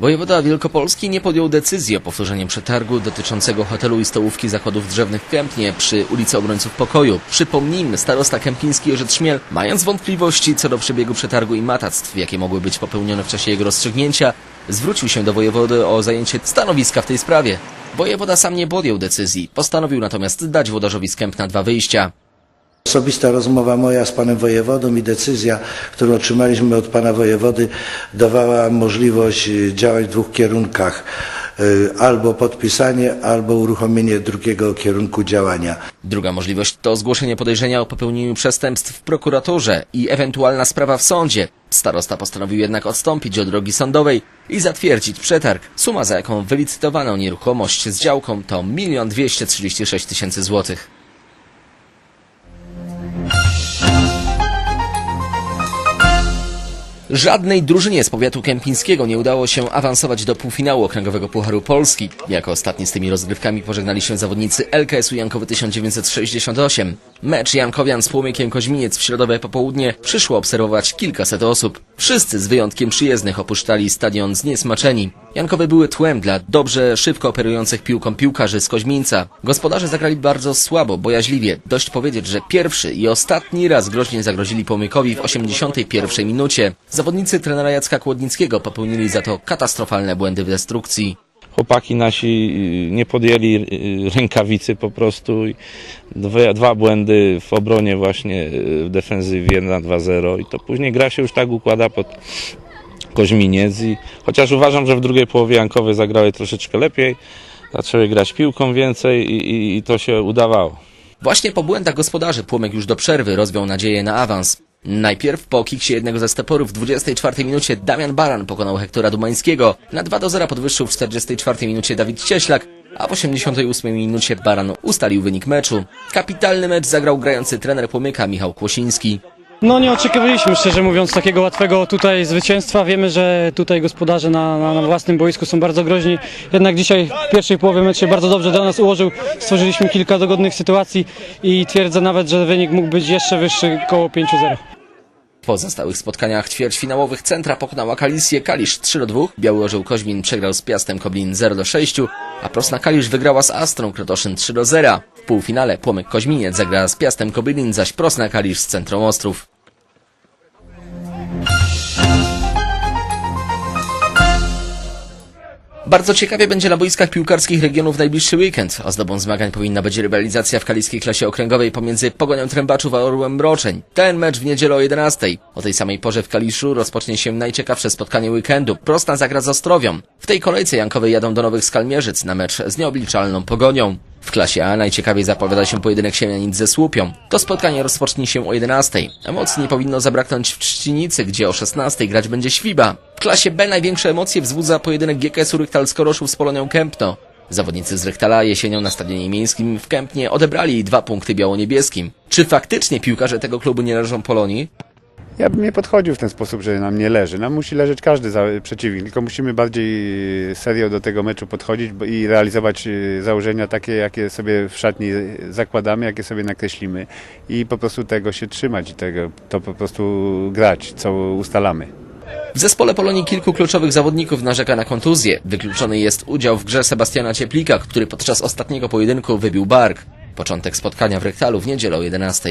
Wojewoda Wielkopolski nie podjął decyzji o powtórzeniu przetargu dotyczącego hotelu i stołówki zakładów drzewnych w Kępnie przy ulicy Obrońców Pokoju. Przypomnijmy, starosta kępiński Jerzy Trzmiel, mając wątpliwości co do przebiegu przetargu i matactw, jakie mogły być popełnione w czasie jego rozstrzygnięcia, zwrócił się do wojewody o zajęcie stanowiska w tej sprawie. Wojewoda sam nie podjął decyzji, postanowił natomiast dać włodarzowi z Kępna dwa wyjścia. Osobista rozmowa moja z panem wojewodą i decyzja, którą otrzymaliśmy od pana wojewody, dawała możliwość y, działań w dwóch kierunkach. Y, Albo podpisanie, albo uruchomienie drugiego kierunku działania. Druga możliwość to zgłoszenie podejrzenia o popełnieniu przestępstw w prokuraturze i ewentualna sprawa w sądzie. Starosta postanowił jednak odstąpić od drogi sądowej i zatwierdzić przetarg. Suma, za jaką wylicytowano nieruchomość z działką to 1 236 tysięcy złotych. Żadnej drużynie z powiatu kępińskiego nie udało się awansować do półfinału Okręgowego Pucharu Polski. Jako ostatni z tymi rozgrywkami pożegnali się zawodnicy LKS-u Jankowy 1968. Mecz Jankowian z Płomykiem Koźminiec w środowe popołudnie przyszło obserwować kilkaset osób. Wszyscy z wyjątkiem przyjezdnych opuszczali stadion zniesmaczeni. Jankowe były tłem dla dobrze, szybko operujących piłką piłkarzy z Koźmińca. Gospodarze zagrali bardzo słabo, bojaźliwie. Dość powiedzieć, że pierwszy i ostatni raz groźnie zagrozili Płomykowi w 81 minucie. Zawodnicy trenera Jacka Kłodnickiego popełnili za to katastrofalne błędy w destrukcji. Chłopaki nasi y, nie podjęli y, rękawicy po prostu. Dwa, dwa błędy w obronie właśnie y, w defensywie na 2-0 i to później gra się już tak układa pod Koźminiec i chociaż uważam, że w drugiej połowie Jankowe zagrały troszeczkę lepiej, zaczęły grać piłką więcej i, i, i to się udawało. Właśnie po błędach gospodarzy Płomek już do przerwy rozwiał nadzieję na awans. Najpierw po kiksie jednego ze steporów w 24 minucie Damian Baran pokonał Hektora Dumańskiego. Na 2 do 0 podwyższył w 44 minucie Dawid Cieślak, a w 88 minucie Baran ustalił wynik meczu. Kapitalny mecz zagrał grający trener Płomyka Michał Kłosiński. No nie oczekiwaliśmy, szczerze mówiąc, takiego łatwego tutaj zwycięstwa. Wiemy, że tutaj gospodarze na, na, na własnym boisku są bardzo groźni. Jednak dzisiaj w pierwszej połowie mecz się bardzo dobrze do nas ułożył. Stworzyliśmy kilka dogodnych sytuacji i twierdzę nawet, że wynik mógł być jeszcze wyższy, koło 5-0. W pozostałych spotkaniach ćwierćfinałowych Centra pokonała Kalisję Kalisz 3 do 2, Biały Orzeł Koźmin przegrał z Piastem Koblin 0 do 6, a Prosna Kalisz wygrała z Astrą Kretoszyn 3 do 0. W półfinale Płomek Koźminiec zagra z Piastem Koblin, zaś Prosna Kalisz z Centrum Ostrów. Bardzo ciekawie będzie na boiskach piłkarskich regionu w najbliższy weekend. Ozdobą zmagań powinna być rywalizacja w kaliskiej klasie okręgowej pomiędzy Pogonią Trębaczów a Orłem Mroczeń. Ten mecz w niedzielę o 11. O tej samej porze w Kaliszu rozpocznie się najciekawsze spotkanie weekendu. Prosna zagra z Ostrowią. W tej kolejce Jankowe jadą do Nowych Skalmierzyc na mecz z nieobliczalną Pogonią. W klasie A najciekawiej zapowiada się pojedynek Siemianic ze Słupią. To spotkanie rozpocznie się o 11. Emocji nie powinno zabraknąć w Trzcinicy, gdzie o 16 grać będzie Świba. W klasie B największe emocje wzbudza pojedynek GKS-u Rychtal z Koroszów z Polonią Kępno. Zawodnicy z Rychtala jesienią na stadionie miejskim w Kępnie odebrali dwa punkty biało-niebieskim. Czy faktycznie piłkarze tego klubu nie leżą Polonii? Ja bym nie podchodził w ten sposób, że nam nie leży. Nam musi leżeć każdy za, przeciwnik, tylko musimy bardziej serio do tego meczu podchodzić bo- i realizować e, założenia takie, jakie sobie w szatni zakładamy, jakie sobie nakreślimy i po prostu tego się trzymać i tego, to po prostu grać, co ustalamy. W zespole Polonii kilku kluczowych zawodników narzeka na kontuzję. Wykluczony jest udział w grze Sebastiana Cieplika, który podczas ostatniego pojedynku wybił bark. Początek spotkania w Rektalu w niedzielę o 11.